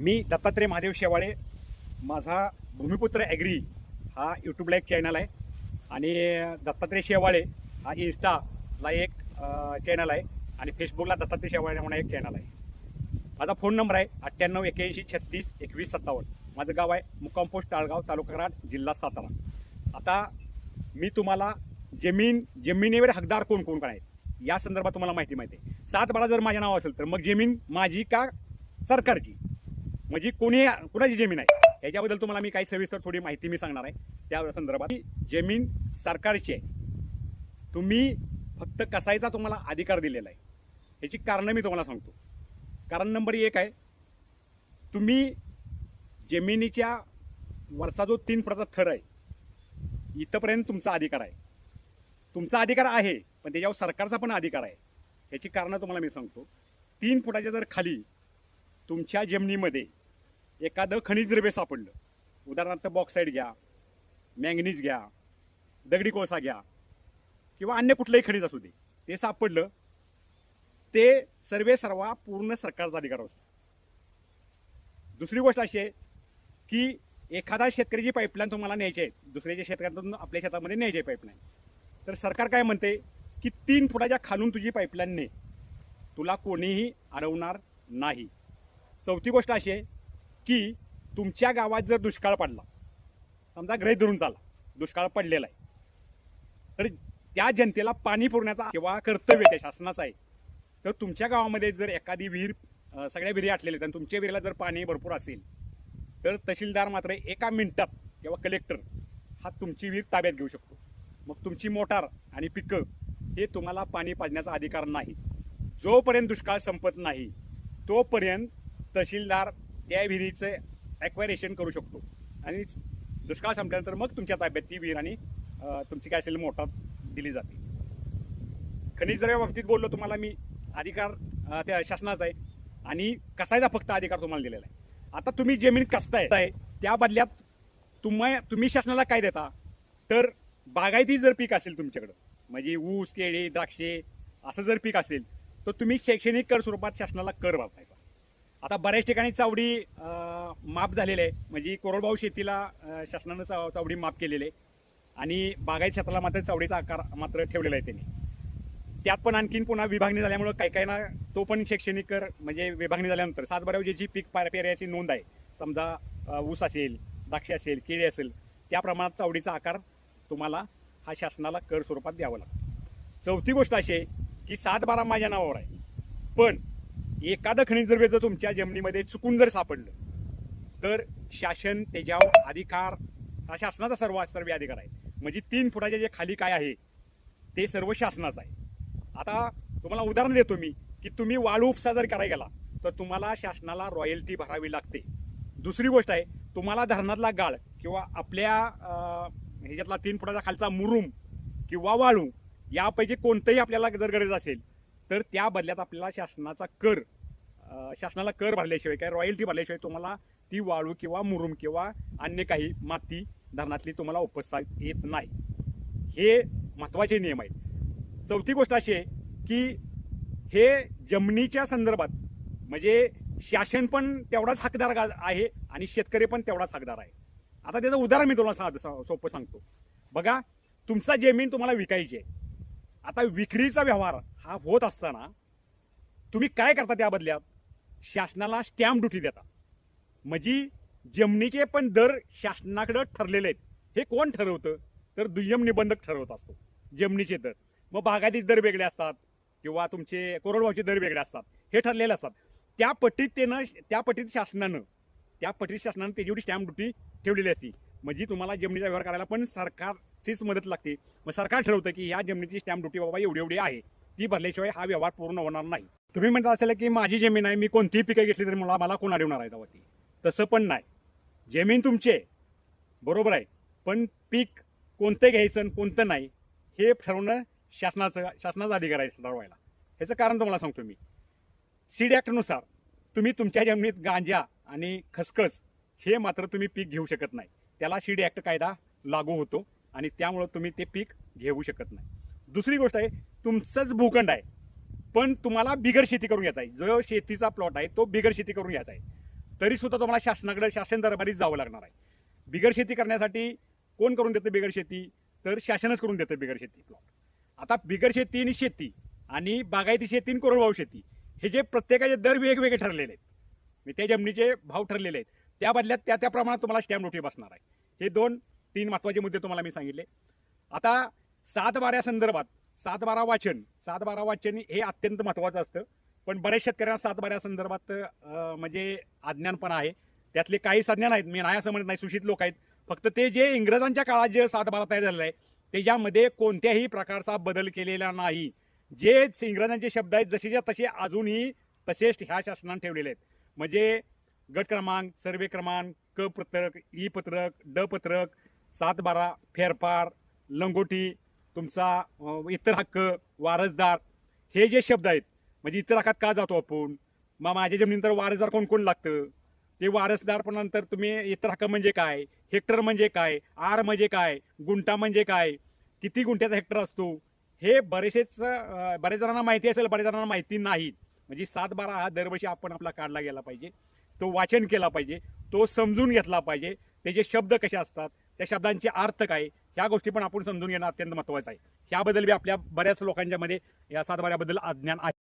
मी दत्तात्रय महादेव शेवाळे. माझा भूमिपुत्र ॲग्री हा यूट्यूबला एक चॅनल आहे. आणि दत्तात्रय शेवाळे हा इन्स्टाला एक चॅनल आहे. आणि फेसबुकला दत्तात्रय शेवाळे म्हणून एक चॅनल आहे. माझा फोन नंबर आहे अठ्ठ्याण्णव एक्याऐंशी छत्तीस एकवीस सत्तावन्न. माझं गाव आहे मुक्काम पोस्ट टाळगाव तालुका कराड जिल्हा सातारा. आता मी तुम्हाला जमीन जमिनीवर हकदार कोण कोण कोण आहेत? या संदर्भात तुम्हाला माहिती माहिती आहे. सात बारा जर माझ्या नाव असेल तर मग जमीन माझी का सरकारची? म्हणजे कोणी कुणाची जमीन आहे? याच्याबद्दल तुम्हाला मी काही सविस्तर थोडी माहिती मी सांगणार आहे. त्या संदर्भात जमीन सरकारची आहे. तुम्ही फक्त कसायचा तुम्हाला अधिकार दिलेला आहे. ह्याची कारणं मी तुम्हाला सांगतो. कारण नंबर एक आहे तुम्ही जमिनीच्या वरचा जो तीन फुटाचा थर आहे इथंपर्यंत तुमचा अधिकार आहे. तुमचा अधिकार आहे पण त्याच्यावर सरकारचा पण अधिकार आहे. ह्याची कारणं तुम्हाला मी सांगतो. तीन फुटाच्या जर खाली तुमच्या जमिनीमध्ये एखादं खनिज द्रव्य सापडलं. उदाहरणार्थ बॉक्साईड घ्या मॅंगनीज घ्या दगडी कोळसा घ्या किंवा अन्य कुठलंही खनिज असू दे ते सापडलं ते सर्वे सर्वा पूर्ण सरकारचा अधिकार असतो. दुसरी गोष्ट अशी आहे की एखादा शेतकऱ्याची पाईपलाईन तुम्हाला न्यायची आहे दुसऱ्याच्या शेतकऱ्यातून आपल्या शेतामध्ये न्यायची आहे पाईपलाईन तर सरकार काय म्हणते की तीन फुटाच्या खालून तुझी पाईपलाईन ने तुला कोणीही अडवणार नाही. चौथी गोष्ट अशी आहे की तुमच्या गावात जर दुष्काळ पडला समजा ग्रह धरून चाला दुष्काळ पडलेला आहे तर त्या जनतेला पाणी पुरवण्याचा किंवा कर्तव्य त्या शासनाचं आहे. तर तुमच्या गावामध्ये जर एखादी विहीर सगळ्या विहिरी आटलेल्या आहेत आणि तुमच्या विहिरीला जर पाणी भरपूर असेल तर तहसीलदार मात्र एका मिनिटात किंवा कलेक्टर हा तुमची विहीर ताब्यात घेऊ शकतो. मग तुमची मोटार आणि पिकं हे तुम्हाला पाणी पाजण्याचा अधिकार नाही. जोपर्यंत दुष्काळ संपत नाही तोपर्यंत तहसीलदार त्या विहिरीचं ॲक्वायरेशन करू शकतो. आणि दुष्काळ संपल्यानंतर मग तुमच्या ताब्यात ती विहीर आणि तुमची काय असेल मोटार दिली जाते. खनिजद्रव्या बाबतीत बोललो तुम्हाला मी अधिकार त्या शासनाचा आहे. आणि कसायचा फक्त अधिकार तुम्हाला दिलेला आहे. आता तुम्ही जमीन कसताय त्या बदल्यात तुम्ही तुम्ही शासनाला काय देता? तर बागायती जर पीक असेल तुमच्याकडं म्हणजे ऊस केळी द्राक्षे असं जर पीक असेल तर तुम्ही शैक्षणिक कर स्वरूपात शासनाला कर भरतायचा आता बऱ्याच ठिकाणी चावडी माफ झालेले आहे. म्हणजे कोरडभाऊ शेतीला शासनानं चाव- चावडी माफ केलेले आहे. आणि बागायत क्षेत्राला मात्र चावडीचा आकार मात्र ठेवलेला आहे त्यांनी. त्यात पण आणखीन पुन्हा विभागणी झाल्यामुळं काही काही ना तो पण शैक्षणिक कर म्हणजे विभागणी झाल्यानंतर सात जी पीक पार- नोंद आहे समजा ऊस असेल द्राक्ष असेल केळी असेल त्या प्रमाणात चावडीचा आकार तुम्हाला हा शासनाला कर स्वरूपात द्यावा लागतो. चौथी गोष्ट अशी आहे की सात बारा माझ्या नावावर आहे. पण एखादं खनिज द्रव्य जर तुमच्या जमिनीमध्ये चुकून जर सापडलं तर शासन त्याच्यावर अधिकार हा शासनाचा सर्व सर्व अधिकार आहे. म्हणजे तीन फुटाच्या जे खाली काय आहे ते सर्व शासनाचं आहे. आता तुम्हाला उदाहरण देतो मी की तुम्ही वाळू उपसा जर करायला गेला तर तुम्हाला शासनाला रॉयल्टी भरावी लागते. दुसरी गोष्ट आहे तुम्हाला धरणातला गाळ किंवा आपल्या ह्याच्यातला तीन फुटाचा खालचा मुरुम किंवा वाळू यापैकी कोणतंही आपल्याला जर गरज असेल तर त्या बदल्यात आपल्याला शासनाचा कर शासनाला कर भरल्याशिवाय काय रॉयल्टी भरल्याशिवाय तुम्हाला ती वाळू किंवा मुरुम किंवा अन्य काही माती धरणातली तुम्हाला उपसता येत नाही. हे महत्त्वाचे नियम आहेत. चौथी गोष्ट अशी आहे की हे जमिनीच्या संदर्भात म्हणजे शासन पण तेवढाच हकदार गा- आहे आणि शेतकरी पण तेवढाच हकदार आहे. आता त्याचं उदाहरण मी तुम्हाला सांग सोपं सांगतो. बघा तुमचा जमीन तुम्हाला विकायची आहे. आता विक्रीचा व्यवहार हा होत असताना तुम्ही काय करता त्या बदल्यात? शासनाला स्टॅम्प ड्युटी देता. म्हणजे जमिनीचे पण दर शासनाकडे ठरलेले आहेत. हे कोण ठरवतं? तर दुय्यम निबंधक ठरवत असतो. जमिनीचे दर. मग बागायती दर वेगळे असतात किंवा तुमचे कोरडवाचे दर वेगळे असतात. हे ठरलेले असतात. त्या पट्टीत त्यानं त्या पट्टीत शासनानं त्या पट्टीत शासनानं त्याची एवढी स्टॅम्प ड्युटी ठेवलेली असती. म्हणजे तुम्हाला जमिनीचा व्यवहार करायला पण सरकारचीच मदत लागते. मग सरकार ठरवतं की ह्या जमिनीची स्टॅम्प ड्युटी बाबा एवढी एवढी आहे. ती भरल्याशिवाय हा व्यवहार पूर्ण होणार नाही. तुम्ही म्हणता असेल की माझी जमीन आहे मी कोणतीही पिकं घेतली तरी मला मला कोण अडवणार आहे तेव्हा ती तसं पण नाही. जमीन तुमची आहे बरोबर आहे. पण पीक कोणतं घ्यायचं आणि कोणतं नाही हे ठरवणं शासनाचं शासनाचा अधिकार आहे ठरवायला. ह्याचं कारण तुम्हाला सांगतो मी. सीड ॲक्टनुसार तुम्ही तुमच्या जमिनीत गांजा आणि खसखस हे मात्र तुम्ही पीक घेऊ शकत नाही. त्याला सीड ॲक्ट कायदा लागू होतो आणि त्यामुळं तुम्ही ते पीक घेऊ शकत नाही. दुसरी गोष्ट आहे तुमचंच भूखंड आहे पण तुम्हाला बिगर शेती करून घ्यायचा आहे. जो शेतीचा प्लॉट आहे तो बिगर शेती करून घ्यायचा आहे. तरीसुद्धा तुम्हाला शासनाकडे शासन दरबारीच जावं लागणार आहे. बिगर शेती करण्यासाठी कोण करून देतं बिगर शेती? तर शासनच करून देतं बिगर शेती प्लॉट आता बिगर शेती आणि शेती आणि बागायती शेती आणि कोरडवाहू शेती हे जे प्रत्येकाचे दर वेगवेगळे ठरलेले आहेत. म्हणजे त्या जमिनीचे भाव ठरलेले आहेत. त्या बदल्यात त्या त्या प्रमाणात तुम्हाला स्टॅम्प ड्युटी बसणार आहे. हे दोन तीन महत्त्वाचे मुद्दे तुम्हाला मी सांगितले. आता सात बारा संदर्भात सात बारा वाचन सात बारा वाचन हे अत्यंत महत्त्वाचं असतं. पण बऱ्याच शेतकऱ्यांना सात बारा संदर्भात म्हणजे अज्ञानपणा आहे. त्यातले काही अज्ञान आहेत मी नाही असं म्हणत नाही सुशित लोक आहेत. फक्त ते जे इंग्रजांच्या काळात जे सात बारा तयार झालेलं आहे त्याच्यामध्ये कोणत्याही प्रकारचा बदल केलेला नाही. जे इंग्रजांचे शब्द आहेत जसेच्या तसे अजूनही तसेच ह्या शासनाने ठेवलेले आहेत. म्हणजे गट क्रमांक सर्वे क्रमांक क पत्रक ई पत्रक ड पत्रक सात बारा फेरफार लंगोटी तुमचा इतर हक्क वारसदार हे जे शब्द आहेत म्हणजे इतर हक्कात का जातो आपण? मग माझ्या जमिनीनंतर वारसदार कोण कोण लागतं? ते वारसदार पण नंतर तुम्ही इतर हक्क म्हणजे काय? हेक्टर म्हणजे काय? आर म्हणजे काय? गुंठा म्हणजे काय? किती गुंठ्याचा हेक्टर असतो? हे बरेचसेच बरेच बऱ्याच जणांना माहिती असेल बऱ्याच जणांना माहिती नाही. म्हणजे सात बारा हा दरवर्षी आपण आपला काढला गेला पाहिजे. तो वाचन केला पाहिजे तो समजून घेतला पाहिजे त्याचे शब्द कसे असतात त्या शब्दांचे अर्थ काय ह्या गोष्टी पण आपण समजून घेणं अत्यंत महत्त्वाचं आहे. ह्याबद्दल बी आपल्या बऱ्याच लोकांच्या मध्ये या सातबाऱ्याबद्दल अज्ञान आहे.